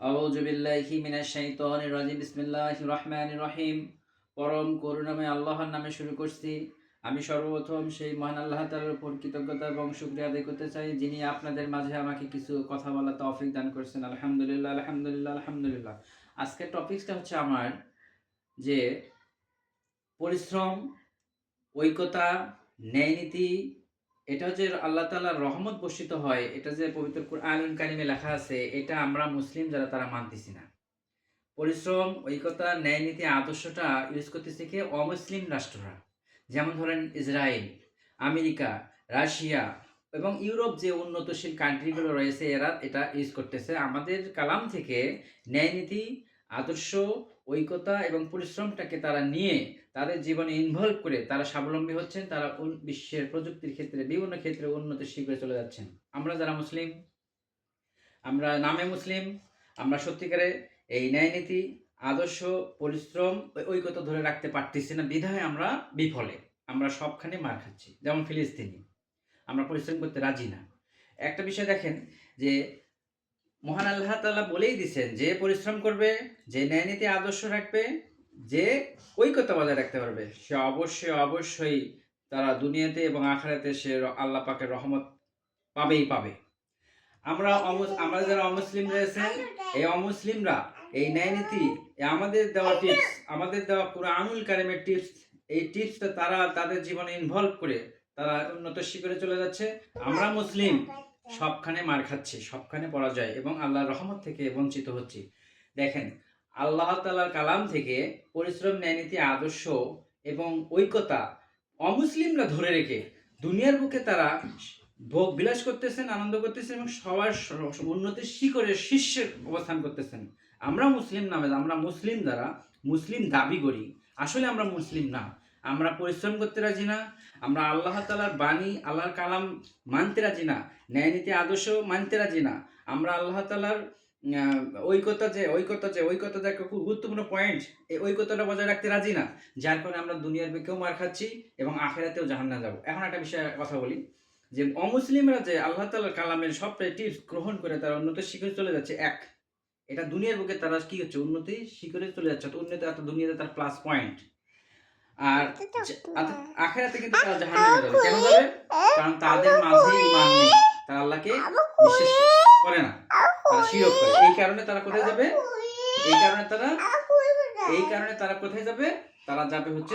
আউযু বিল্লাহি মিনাশ শাইতানির রাজিম। বিসমিল্লাহির রহমানির রহিম। পরম করুণাময় আল্লাহর নামে শুরু করছি। আমি সর্বপ্রথম সেই মহান আল্লাহ তাআলার উপর কৃতজ্ঞতা এবং শুকরিয়া আদায় করতে চাই, যিনি আপনাদের মাঝে আমাকে কিছু কথা বলার তৌফিক দান করেছেন। আলহামদুলিল্লাহ আলহামদুলিল্লাহ আলহামদুলিল্লাহ। আজকের টপিকসটা হচ্ছে আমার যে পরিশ্রম, ঐক্যতা ন্যায়নীতি এটা যে আল্লাহ তাআলার রহমত বর্ষিত হয়, এটা যে পবিত্র কোরআনুল কারিমে লেখা আছে, এটা আমরা মুসলিম যারা তারা মানতেছি না। পরিশ্রম, ঐক্যতা ন্যায়নীতি আদর্শটা ইউজ করতেছে কি? অমুসলিম রাষ্ট্ররা। যেমন ধরেন ইসরায়েল আমেরিকা, রাশিয়া এবং ইউরোপ যে উন্নতশীল কান্ট্রিগুলো রয়েছে, এরা এটা ইউজ করতেছে। আমাদের কালাম থেকে ন্যায়নীতি আদর্শ, ঐক্যতা এবং পরিশ্রমটাকে তারা নিয়ে তাদের জীবনে ইনভলভ করে তারা স্বাবলম্বী হচ্ছেন, তারা বিশ্বের প্রযুক্তির ক্ষেত্রে, বিভিন্ন ক্ষেত্রে উন্নতি শিখরে চলে যাচ্ছেন। আমরা যারা মুসলিম, আমরা নামে মুসলিম, আমরা সত্যিকারে এই ন্যায়নীতি আদর্শ, পরিশ্রম ঐক্যতা ধরে রাখতে পারতেছি না, বিধায় আমরা বিফলে। আমরা সবখানে মার খাচ্ছি। যেমন ফিলিস্তিনি, আমরা পরিশ্রম করতে রাজি না। একটা বিষয় দেখেন যে মহান আল্লাহ তাআলা বলেই দিছেন, যে পরিশ্রম করবে, যে ন্যায়নীতি আদর্শ রাখবে, যে ঐক্যতা বজায় রাখতে পারবে, সে অবশ্যই অবশ্যই তারা দুনিয়াতে এবং আখেরাতে সে আল্লাহ পাকের রহমত পাবেই পাবে। আমরা আমরা যারা অমুসলিম রয়েছে এই অমুসলিমরা, এই ন্যায়নীতি এই আমাদের দেওয়া টিপস আমাদের দেওয়া কোরআনুল কারিমের টিপস এই টিপসটা তারা তাদের জীবনে ইনভলভ করে তারা উন্নত শিখরে চলে যাচ্ছে। আমরা মুসলিম সবখানে মার খাচ্ছি, সবখানে পরাজয় এবং আল্লাহর রহমত থেকে বঞ্চিত হচ্ছি। দেখেন, আল্লাহ তালার কালাম থেকে পরিশ্রম, ন্যায়নীতি, আদর্শ এবং ঐক্যতা অমুসলিমরা ধরে রেখে দুনিয়ার বুকে তারা ভোগ বিলাস করতেছেন, আনন্দ করতেছেন এবং সবার উন্নতির শিখরে শীর্ষে অবস্থান করতেছেন। আমরা মুসলিম নামে আমরা মুসলিম দ্বারা মুসলিম দাবি করি। আসলে আমরা মুসলিম না। আমরা পরিশ্রম করতে রাজি না, আমরা আল্লাহ তালার বাণী, আল্লাহর কালাম মানতে রাজি না, ন্যায় নীতি আদর্শ মানতে রাজি না, আমরা আল্লাহ তালার ঐক্যতা যে ঐক্যতা যে ঐক্যতা যে একটা খুব গুরুত্বপূর্ণ পয়েন্ট এই ঐক্যতাটা বজায় রাখতে রাজি না, যার কারণে আমরা দুনিয়ার বুকেও মার খাচ্ছি এবং আখেরাতেও জাহান্না যাব। এখন একটা বিষয়ে কথা বলি, যে অমুসলিমরা যে আল্লাহ তালার কালামের সবটাই টিপস গ্রহণ করে তারা উন্নতির শিখরে চলে যাচ্ছে, এক। এটা দুনিয়ার বুকে তারা কি হচ্ছে? উন্নতি শিখরে চলে যাচ্ছে উন্নতি, অর্থাৎ দুনিয়াতে তার প্লাস পয়েন্ট আর আখেরাতে কিন্তু তারা জাহান্নামে যাবে। কেন যাবে? কারণ তাদের মাঝে ইমান নেই তারা আল্লাহকে বিশ্বাস করে না। তারা শিরক করে। এই কারণে তারা কোথায় যাবে? এই কারণে তারা এই কারণে তারা কোথায় যাবে? তারা যাবে হচ্ছে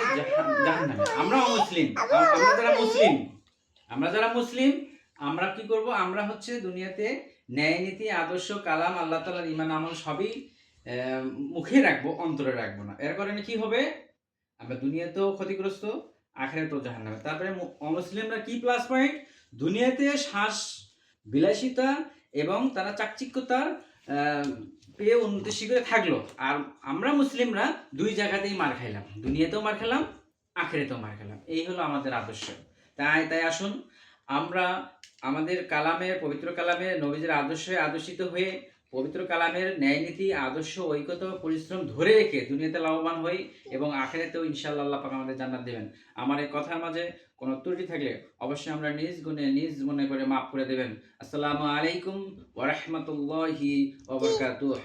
জাহান্নামে। আমরা মুসলিম আমরা যারা মুসলিম। আমরা যারা মুসলিম আমরা কি করব? আমরা হচ্ছে দুনিয়াতে ন্যায় নীতি আদর্শ কালাম আল্লাহ তালার ইমান আমল সবই আহ, মুখে রাখব অন্তরে রাখব না। এর কারণে কি হবে? আমরা দুনিয়াতেও ক্ষতিগ্রস্ত, আখেরাতেও জাহান্নামে। তারপরে মু- অমুসলিমরা কি প্লাস পয়েন্ট দুনিয়াতে শ্বাস বিলাসিতা এবং তারা চাকচিক্যতার পেয়ে উন্নতি শিখরে থাকল। আর আমরা মুসলিমরা দুই জায়গাতেই মার খাইলাম। দুনিয়াতেও মার খেলাম, আখেরাতেও মার খেলাম। এই হলো আমাদের আদর্শ। তাই তাই আসুন, আমরা আমাদের কালামে, পবিত্র কালামে নবীজের আদর্শে আদর্শিত হয়ে পবিত্র কালামের ন্যায়নীতি, আদর্শ, ঐক্যত পরিশ্রম ধরে রেখে দুনিয়াতে লাভবান হই এবং আখেরাতেও ইনশাল্লাহ আল্লাহ পাক আমাদের জান্নাত দেবেন। আমার এই কথার মাঝে কোনো ত্রুটি থাকলে অবশ্যই আমরা নিজ গুণে, নিজ মনে করে মাফ করে দেবেন। আসসালামু আলাইকুম ওয়া বারাকাতুহু।